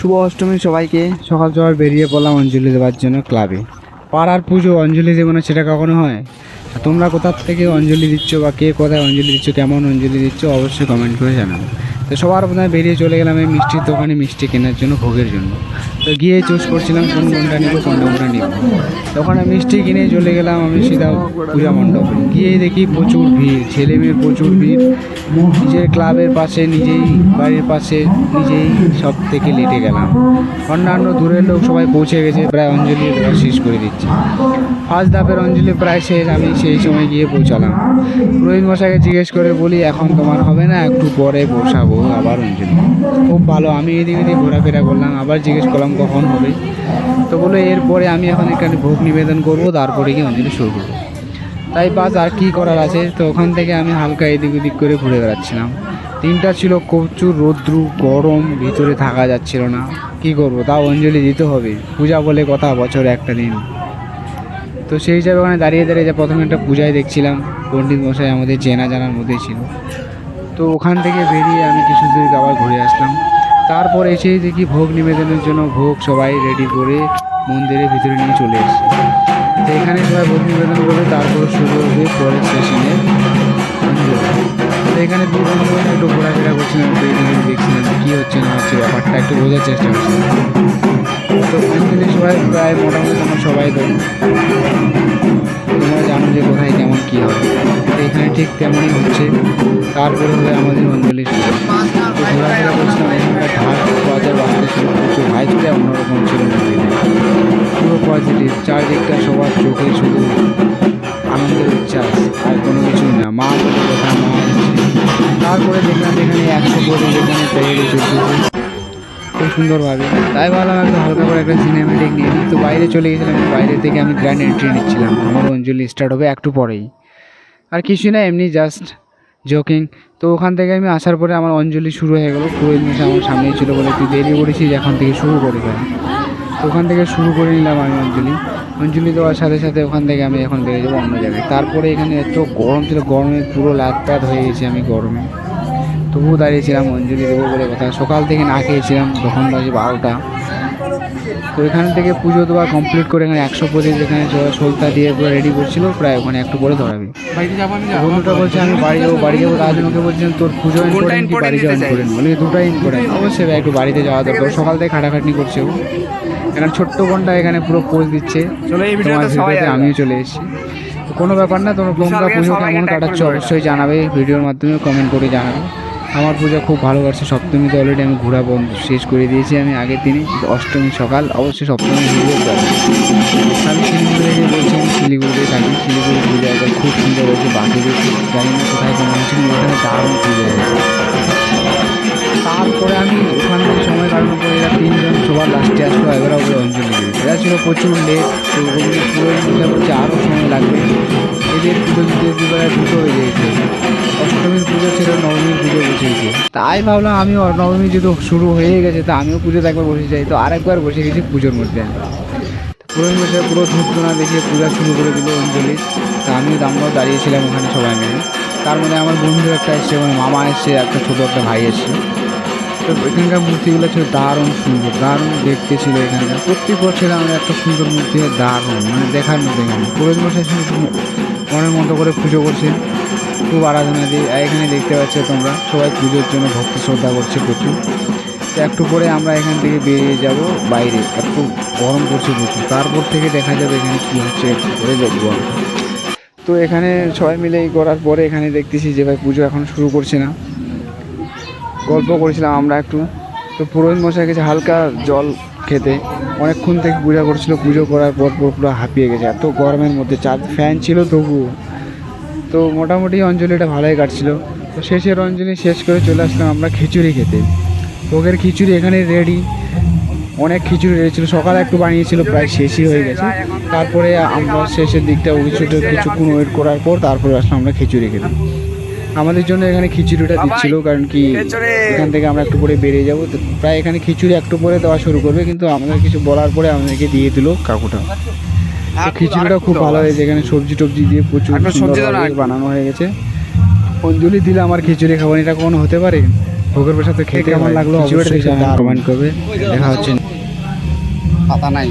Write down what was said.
শুভ অষ্টমী সবাইকে। সকাল সকাল বেরিয়ে পড়লাম অঞ্জলি দেওয়ার জন্য ক্লাবে পাড়ার পুজো, অঞ্জলি দেবো না, সেটা কখনো হয়? তোমরা কোথার থেকে অঞ্জলি দিচ্ছ বা কে কোথায় অঞ্জলি দিচ্ছ, কেমন অঞ্জলি দিচ্ছ, অবশ্যই কমেন্ট করে জানাব। তো সবার প্রথমে বেরিয়ে চলে গেলাম এই মিষ্টির দোকানে মিষ্টি কেনার জন্য, ভোগের জন্য। তো গিয়ে চুজ করছিলাম, কোন কোনটা নিবো, কোন কোনটা নিবো। ওখানে মিষ্টি কিনে চলে গেলাম আমি সিধা পূজা মণ্ডপে। গিয়ে দেখি প্রচুর ভিড়, ছেলে মেয়ের প্রচুর ভিড়। নিজের ক্লাবের পাশে, নিজেই বাড়ির পাশে, নিজেই সব থেকে লেটে গেলাম। অন্যান্য দূরের লোক সবাই পৌঁছে গেছে, প্রায় অঞ্জলি শেষ করে দিচ্ছে। ফার্স্ট ধাপের অঞ্জলি প্রায় শেষ, আমি সেই সময় গিয়ে পৌঁছালাম। রোহিত মশাইকে জিজ্ঞেস করে বলি, এখন তোমার হবে না? একটু পরে বসাবো আবার অঞ্জলি। খুব ভালো, আমি এদিকে এদিকে ঘোরাফেরা করলাম, আবার জিজ্ঞেস করলাম কখন হবে। তো বলে, এরপরে আমি এখন এখানে ভোগ নিবেদন করব, তারপরে গিয়ে অঞ্জলি শুরু করব। তাই বাস আর কী করার আছে? তো ওখান থেকে আমি হালকা এদিক ওদিক করে ঘুরে বেড়াচ্ছিলাম। দিনটা ছিল প্রচুর রৌদ্রু, গরম, ভিতরে থাকা যাচ্ছিল না। কি করব? তাও অঞ্জলি দিতে হবে। পূজা বলে কথা বছরে একটা দিন। তো সেই হিসাবে ওখানে দাঁড়িয়ে দাঁড়িয়ে যে প্রথমে একটা পূজায় দেখছিলাম। পণ্ডিত মশাই আমাদের চেনা জানার মধ্যেই ছিল। তো ওখান থেকে বেরিয়ে আমি কিছু দূর আবার ঘুরে আসলাম। তারপর এসে দেখি ভোগ নিবেদনের জন্য ভোগ সবাই রেডি করে মন্দিরের ভিতরে নিয়ে চলে এসেছে। তো এখানে সবাই ভোগ নিবেদন করবে, তারপর শুরু হবে পরের সেশনে তো এখানে দু বন্ধু একটু ঘোরাফেরা করছিলাম এইদিকে দেখছিলাম কী হচ্ছে, না হচ্ছে, ব্যাপারটা একটু বোঝার চেষ্টা করছিলাম তো মন্দিরে সবাই প্রায় মোটামুটি তোমার সবাই তো তোমরা জানো যে কোথায় কেমন কী হবে তো এখানে ঠিক তেমনই হচ্ছে। তারপরে হবে আমাদের অঞ্জলি ঘোরাফেরা করছিলাম মা তারপরে দেখলাম এখানে একশো কোটি যেখানে তৈরি খুব সুন্দরভাবে। তাই ভাবলাম একটু হালকা করে একটা সিনেমেটিক নিয়ে নিই। তো বাইরে চলে গেছিলাম, বাইরে থেকে আমি গ্র্যান্ড এন্ট্রি নিচ্ছিলাম। আমার অঞ্জলি স্টার্ট হবে একটু পরেই। আর কিছুই না, এমনি জাস্ট জোকিং তো ওখান থেকে আমি আসার পরে আমার অঞ্জলি শুরু হয়ে গেলো। পুরোহিত মশাই আমার সামনেই ছিল বলে তুই দেরি করেছিস, এখন থেকে শুরু করে ফেল তো ওখান থেকে শুরু করে নিলাম আমি অঞ্জলি। অঞ্জলি দেওয়ার সাথে সাথে ওখান থেকে আমি এখন বেরিয়ে যাব অন্য জায়গায়। তারপরে এখানে এত গরম ছিল গরমে পুরো লাতপাত হয়ে গেছি আমি গরমে। তবুও দাঁড়িয়েছিলাম অঞ্জলি দেবো বলে কথা। সকাল থেকে না খেয়েছিলাম তখন বাজে বারোটা। তো এখান থেকে পুজো দেওয়া কমপ্লিট করে এখানে একশো পঁচিশ এখানে সলতা দিয়ে পুরো রেডি করছিল প্রায় ওখানে একটু পরে ধরাবে। বন্ধুটা বলছে আমি বাড়ি যাব বাড়ি যাব। তার জন্য ওকে বলছিলাম তোর পুজো ইম্পর্টেন্ট বাড়ি যাওয়া? ইম্পর্টেন্ট বলে দুটাই ইম্পর্টেন্ট অবশ্যই একটু বাড়িতে যাওয়া দরকার। সকাল থেকে খাটাখাটনি করছে ও। এখানে ছোট্ট বোনটা এখানে পুরো পোজ দিচ্ছে। তোমার ভিডিওতে আমিও চলে এসেছি। কোনো ব্যাপার না তোমার তোমরা পুজো কেমন কাটাচ্ছ অবশ্যই জানাবে ভিডিওর মাধ্যমে কমেন্ট করে জানাবে। আমার পুজো খুব ভালো কাটছে সপ্তমীতে অলরেডি আমি ঘোরা বন্ধ শেষ করে দিয়েছি আমি আগের দিনই অষ্টমী সকাল অবশ্যই সপ্তমী ভিডিও আমি শিলিগুড়ি থেকে বলছি আমি শিলিগুড়িতে থাকি শিলিগুড়ি পুজো খুব সুন্দর হয়েছে বাকিদের জানি না কোথায় কেমন ওখানে দারুণ পুজো হয়েছে। সবার লাস্টে আসলো, এবার ওকে অঞ্জলি এরা ছিল প্রচুর লেট তো ওগুলো পুরো মিলে বলছে আরও সময় লাগবে। এদের পুজো দিতে প্রায় দুটো হয়ে গিয়েছে। অষ্টমীর পুজো ছিল, নবমীর পুজো বসেছে তাই ভাবলাম আমি নবমী যেহেতু শুরু হয়ে গেছে, তা আমিও পুজোতে একবার বসে যাই। তো আরেকবার বসে গেছি পুজোর মধ্যে। পুরোহিত মশাই পুরো ধূপধুনা দেখিয়ে পূজা শুরু করে দিল অঞ্জলি। তা আমিও আমরাও দাঁড়িয়েছিলাম ওখানে সবাই মিলে। তার মধ্যে আমার বন্ধু একটা এসছে আমার মামা এসছে, একটা ছোটো একটা ভাই এসছে। তো এখানকার মূর্তিগুলো ছিল দারুণ সুন্দর, দারুণ দেখতে ছিল এখানকার। প্রত্যেক বছর আমাদের একটা সুন্দর মূর্তি দারুণ মানে দেখার মধ্যে এখানে। পুরোহিত মশাই মনের মতো করে পুজো করছে, খুব আরাধনা দিয়ে। এখানে দেখতে পাচ্ছ তোমরা, সবাই পুজোর জন্য ভক্তি শ্রদ্ধা করছে প্রচুর। একটু পরে আমরা এখান থেকে বেরিয়ে যাব বাইরে। একটু গরম করছে প্রচুর। তারপর থেকে দেখা যাবে এখানে কী হচ্ছে, একটু করে দেখব আমরা। তো এখানে সবাই মিলে এই করার পরে এখানে দেখতেছি যে ভাই পুজো এখন শুরু করছে না। গল্প করেছিলাম আমরা একটু। তো পুরোহিত মশাই গেছে হালকা জল খেতে। অনেকক্ষণ থেকে পূজা করছিল, পুজো করার পর পর পুরো হাঁপিয়ে গেছে। এত গরমের মধ্যে চার ফ্যান ছিল তবুও। তো মোটামুটি অঞ্জলিটা ভালোই কাটছিল। তো শেষের অঞ্জলি শেষ করে চলে আসলাম আমরা খিচুড়ি খেতে। ভোগের খিচুড়ি এখানে রেডি অনেক খিচুড়ি রেডি সকালে একটু বানিয়েছিল, প্রায় শেষই হয়ে গেছে। তারপরে আমরা শেষের দিকটা কিছুটা কিছুক্ষণ ওয়েট করার পর তারপরে আসলাম আমরা খিচুড়ি খেতে। আমাদের জন্য এখানে খিচুড়িটা দিচ্ছিল কারণ কি এখান থেকে আমরা একটু পরে বেরিয়ে যাব। তো প্রায় এখানে খিচুড়ি একটু পরে দেওয়া শুরু করবে কিন্তু আমাদের কিছু বলার পরে আমাদেরকে দিয়ে দিল কাকুটা। খিচুড়িটা খুব ভালো হয়েছে এখানে সবজি টবজি দিয়ে প্রচুর বানানো হয়ে গেছে। অঞ্জলি দিলে আমার খিচুড়ি খাবার এটা কখনো হতে পারে? ভোগের প্রসাদ তো খেতে কেমন লাগল? খিচুড়িটা অবশ্যই কমেন্ট করবে। দেখা হচ্ছে। পাতা নাই।